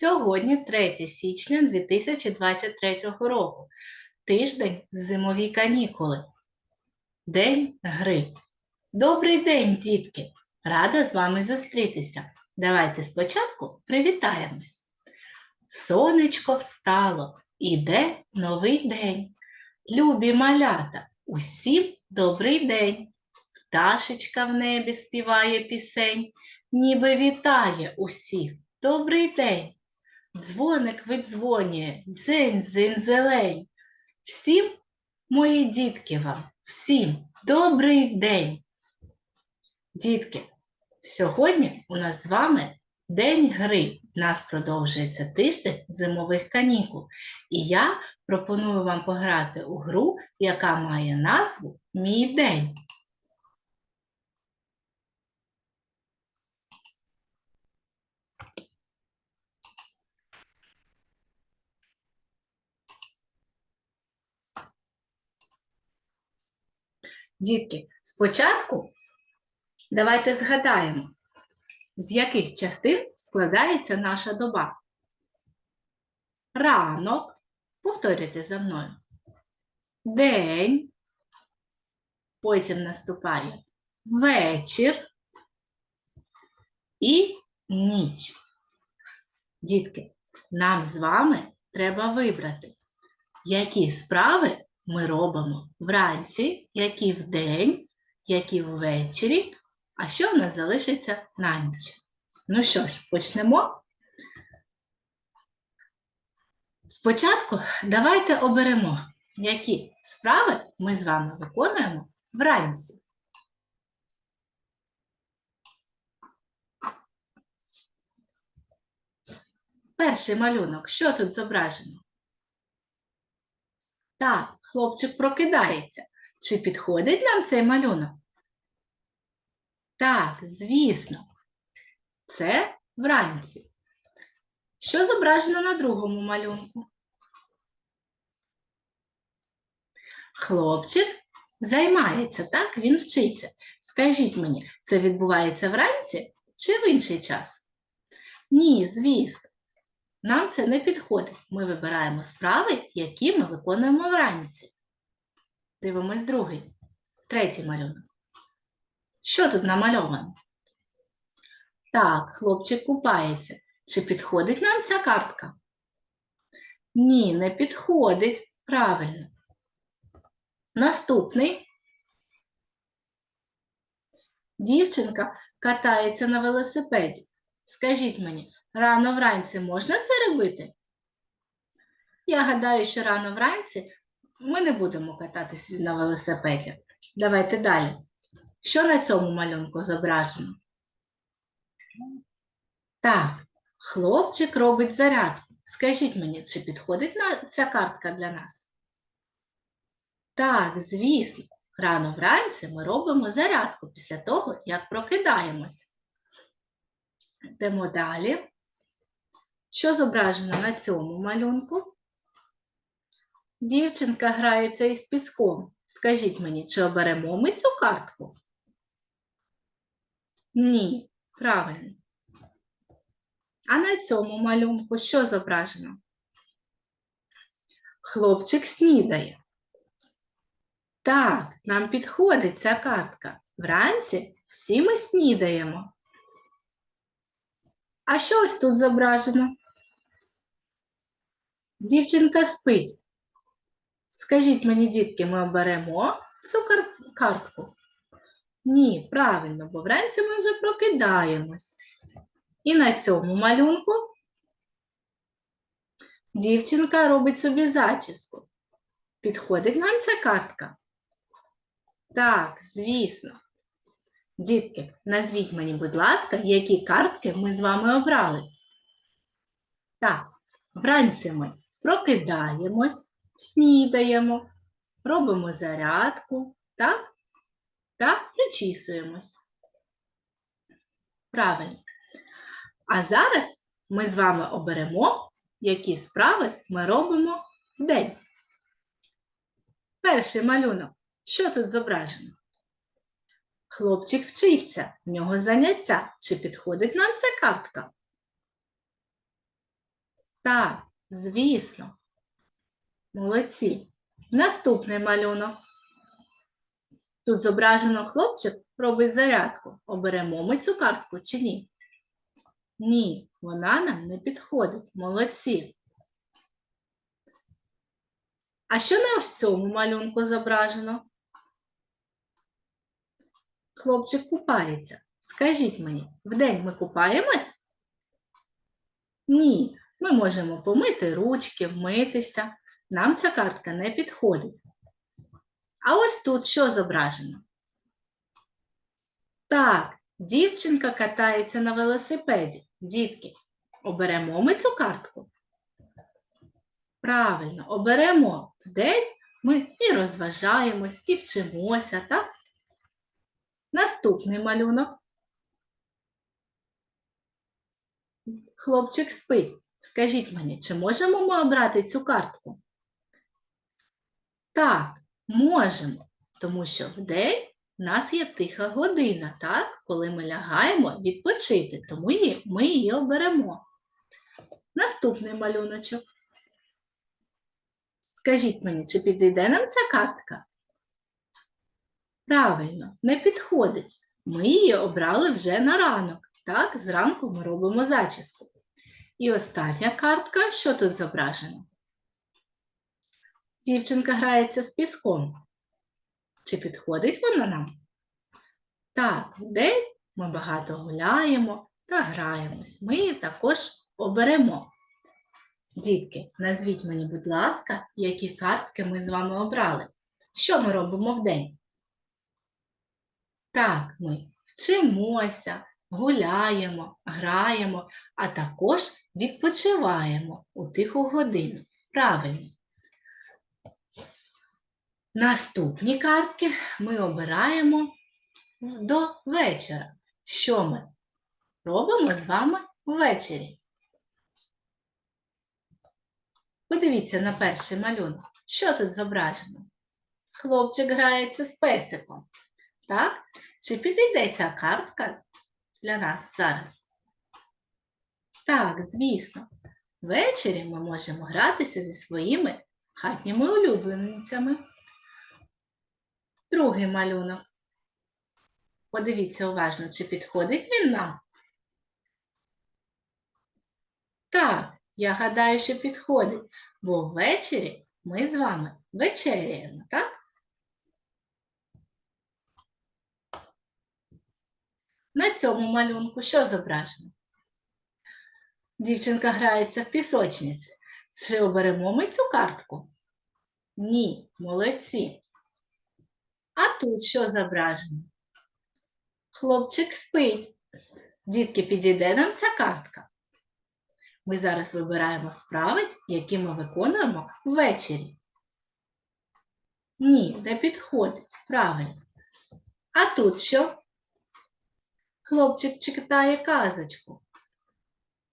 Сьогодні 3 січня 2023 року. Тиждень зимові канікули. День гри. Добрий день, дітки! Рада з вами зустрітися. Давайте спочатку привітаємось. Сонечко встало, іде новий день. Любі малята, усім добрий день. Пташечка в небі співає пісень, ніби вітає усіх. Добрий день. Дзвоник видзвонює, дзень, дзень, зелень. Всім, мої дітки вам, всім добрий день. Дітки, сьогодні у нас з вами День гри. У нас продовжується тиждень зимових канікул. І я пропоную вам пограти у гру, яка має назву Мій день. Дітки, спочатку давайте згадаємо, з яких частин складається наша доба. Ранок, повторюйте за мною. День, потім наступає вечір і ніч. Дітки, нам з вами треба вибрати, які справи ми робимо вранці, які вдень, які ввечері, а що в нас залишиться на ніч. Ну що ж, почнемо. Спочатку давайте оберемо, які справи ми з вами виконуємо вранці. Перший малюнок, що тут зображено? Так, хлопчик прокидається. Чи підходить нам цей малюнок? Так, звісно. Це вранці. Що зображено на другому малюнку? Хлопчик займається, так? Він вчиться. Скажіть мені, це відбувається вранці чи в інший час? Ні, звісно. Нам це не підходить. Ми вибираємо справи, які ми виконуємо вранці. Дивимось другий, третій малюнок. Що тут намальовано? Так, хлопчик купається. Чи підходить нам ця картка? Ні, не підходить. Правильно. Наступний. Дівчинка катається на велосипеді. Скажіть мені, Рано вранці можна це робити? Я гадаю, що рано вранці ми не будемо кататись на велосипеді. Давайте далі. Що на цьому малюнку зображено? Так, хлопчик робить зарядку. Скажіть мені, чи підходить ця картка для нас? Так, звісно, рано вранці ми робимо зарядку після того, як прокидаємось. Йдемо далі. Що зображено на цьому малюнку? Дівчинка грається із піском. Скажіть мені, чи оберемо ми цю картку? Ні, правильно. А на цьому малюнку що зображено? Хлопчик снідає. Так, нам підходить ця картка. Вранці всі ми снідаємо. А що ось тут зображено? Дівчинка спить. Скажіть мені, дітки, ми оберемо цю картку? Ні, правильно, бо вранці ми вже прокидаємось. І на цьому малюнку дівчинка робить собі зачіску. Підходить нам ця картка? Так, звісно. Дітки, назвіть мені, будь ласка, які картки ми з вами обрали. Так, вранці ми прокидаємось, снідаємо, робимо зарядку, так? Та причісуємось. Правильно. А зараз ми з вами оберемо, які справи ми робимо в день. Перший малюнок. Що тут зображено? Хлопчик вчиться, в нього заняття. Чи підходить нам ця картка? Так, звісно. Молодці. Наступний малюнок. Тут зображено хлопчик робить зарядку. Оберемо ми цю картку чи ні? Ні, вона нам не підходить. Молодці. А що на ось цьому малюнку зображено? Хлопчик купається. Скажіть мені, вдень ми купаємось? Ні, ми можемо помити ручки, вмитися. Нам ця картка не підходить. А ось тут що зображено? Так, дівчинка катається на велосипеді. Дітки, оберемо ми цю картку? Правильно, оберемо. Вдень ми і розважаємось, і вчимося, так? Наступний малюнок. Хлопчик спить. Скажіть мені, чи можемо ми обрати цю картку? Так, можемо, тому що вдень у нас є тиха година, так? Коли ми лягаємо відпочити, тому ми її оберемо. Наступний малюночок. Скажіть мені, чи підійде нам ця картка? Правильно, не підходить. Ми її обрали вже на ранок. Так, зранку ми робимо зачіску. І остання картка, що тут зображено? Дівчинка грається з піском. Чи підходить вона нам? Так, вдень ми багато гуляємо та граємось. Ми її також оберемо. Дітки, назвіть мені, будь ласка, які картки ми з вами обрали. Що ми робимо вдень? Так, ми вчимося, гуляємо, граємо, а також відпочиваємо у тиху годину. Правильно. Наступні картки ми обираємо до вечора. Що ми робимо з вами ввечері? Подивіться на перший малюнок. Що тут зображено? Хлопчик грається з песиком. Так? Чи підійде ця картка для нас зараз? Так, звісно. Ввечері ми можемо гратися зі своїми хатніми улюбленицями. Другий малюнок. Подивіться уважно, чи підходить він нам? Так, я гадаю, що підходить, бо ввечері ми з вами вечеряємо, так? На цьому малюнку що зображено? Дівчинка грається в пісочниці. Чи оберемо ми цю картку? Ні, молодці. А тут що зображено? Хлопчик спить. Дітки, підійде нам ця картка. Ми зараз вибираємо справи, які ми виконуємо ввечері. Ні, не підходить. Правильно. А тут що? Хлопчик читає казочку.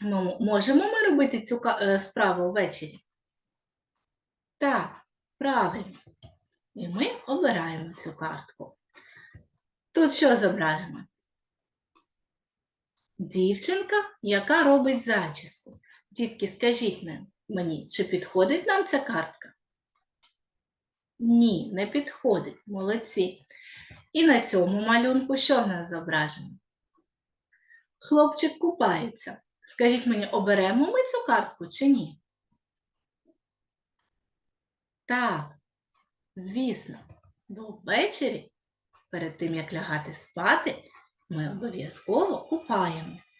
Ну, можемо ми робити цю е, справу ввечері? Так, правильно. І ми обираємо цю картку. Тут що зображено? Дівчинка, яка робить зачіску. Дітки, скажіть мені, чи підходить нам ця картка? Ні, не підходить. Молодці. І на цьому малюнку що в нас зображено? Хлопчик купається. Скажіть мені, оберемо ми цю картку чи ні? Так, звісно, бо ввечері, перед тим як лягати спати, ми обов'язково купаємось.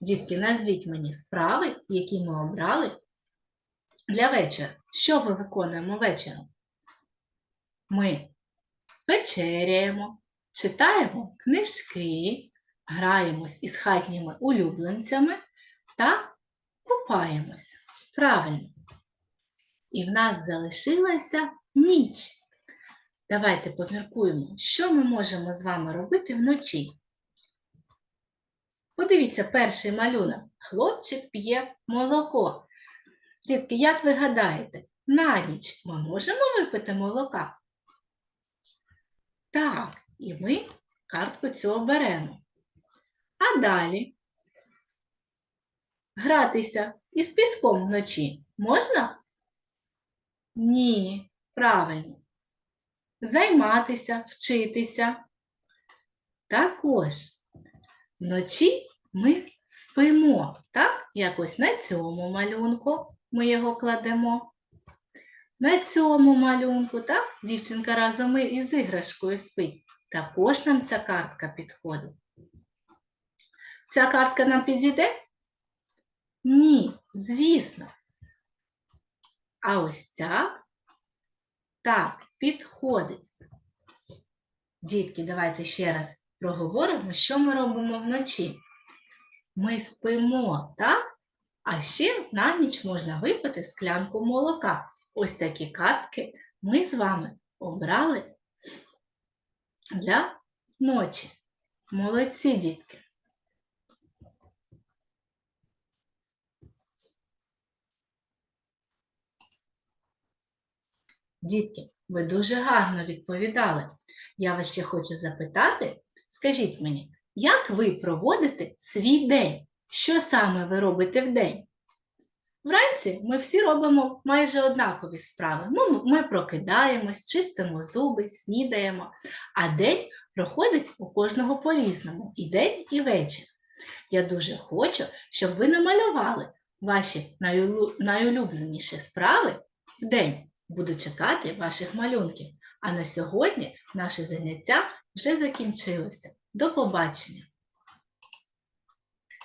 Дітки, назвіть мені справи, які ми обрали для вечора. Що ми виконуємо вечором? Ми вечеряємо, читаємо книжки, граємось із хатніми улюбленцями та купаємось. Правильно. І в нас залишилася ніч. Давайте поміркуємо, що ми можемо з вами робити вночі. Подивіться перший малюнок. Хлопчик п'є молоко. Дітки, як ви гадаєте, на ніч ми можемо випити молока? Так, і ми картку цю оберемо. А далі гратися із піском вночі можна? Ні, правильно. Займатися, вчитися. Також вночі ми спимо, так? Якось на цьому малюнку ми його кладемо. На цьому малюнку, так? Дівчинка разом із іграшкою спить. Також нам ця картка підходить. Ця картка нам підійде? Ні, звісно. А ось ця так, підходить. Дітки, давайте ще раз проговоримо, що ми робимо вночі. Ми спимо, так? А ще на ніч можна випити склянку молока. Ось такі картки ми з вами обрали для ночі. Молодці, дітки. Дітки, ви дуже гарно відповідали. Я вас ще хочу запитати, скажіть мені, як ви проводите свій день? Що саме ви робите в день? Вранці ми всі робимо майже однакові справи. Ну, ми прокидаємось, чистимо зуби, снідаємо, а день проходить у кожного по-різному і день, і вечір. Я дуже хочу, щоб ви намалювали ваші найулюбленіші справи в день. Буду чекати ваших малюнків. А на сьогодні наше заняття вже закінчилося. До побачення!